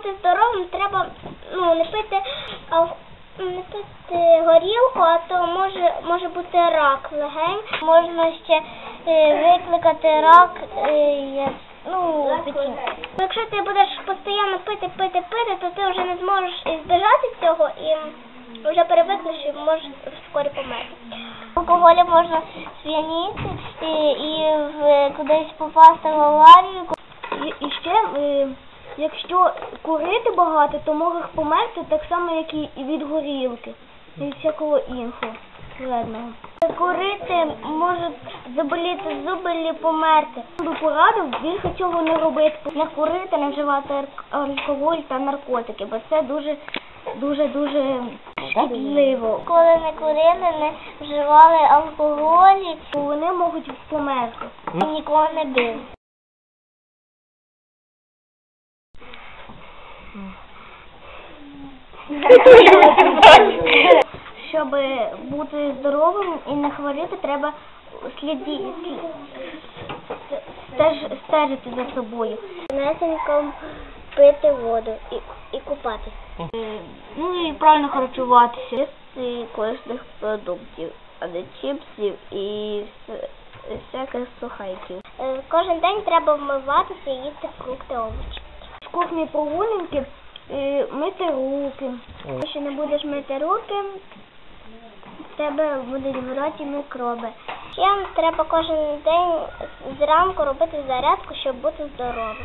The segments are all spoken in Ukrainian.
бути здоровим, треба ну, не пити не пити горілку, а то може, може бути рак легень. Можна ще е, викликати рак е, ну, печінки. Якщо ти будеш постійно пити, пити, пити, то ти вже не зможеш збежати цього і вже перевикнеш і можеш вскорі померти. Алкоголем можна сп'яніти і, і в, кудись попасти в аварію. І, і ще, е, якщо курити багато, то можеш померти так само, як і від горілки і всякого іншого вредного. Курити можуть заболіти зуби і померти. Я би порадив більше цього не робити, не курити, не вживати алкоголь та наркотики, бо це дуже, дуже, дуже шкідливо. Коли не курили, не вживали алкоголі, Бо Вони можуть померти. нікого не били. Щоб бути здоровим і не хворіти, треба сліді, стеж, стежити за собою. Несенько пити воду і, і купатися. Ну і правильно харчуватися. Їсти корисних продуктів, а не чіпсів і всяких сухайків. Е, Кожен день треба вмиватися і їсти фрукти, овочі. З кухні прогулянки мити руки. Якщо не будеш мити руки, в тебе будуть в роті мікроби. Ще треба кожен день зранку робити зарядку, щоб бути здоровим.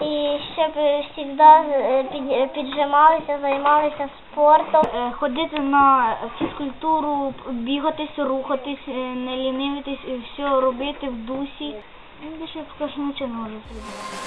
І щоб завжди е, піджималися, займалися спортом. Е, Ходити на фізкультуру, бігатись, рухатись, е, не лінивитись, е, все робити в дусі. Ну, Більше б нічого не можу зробити.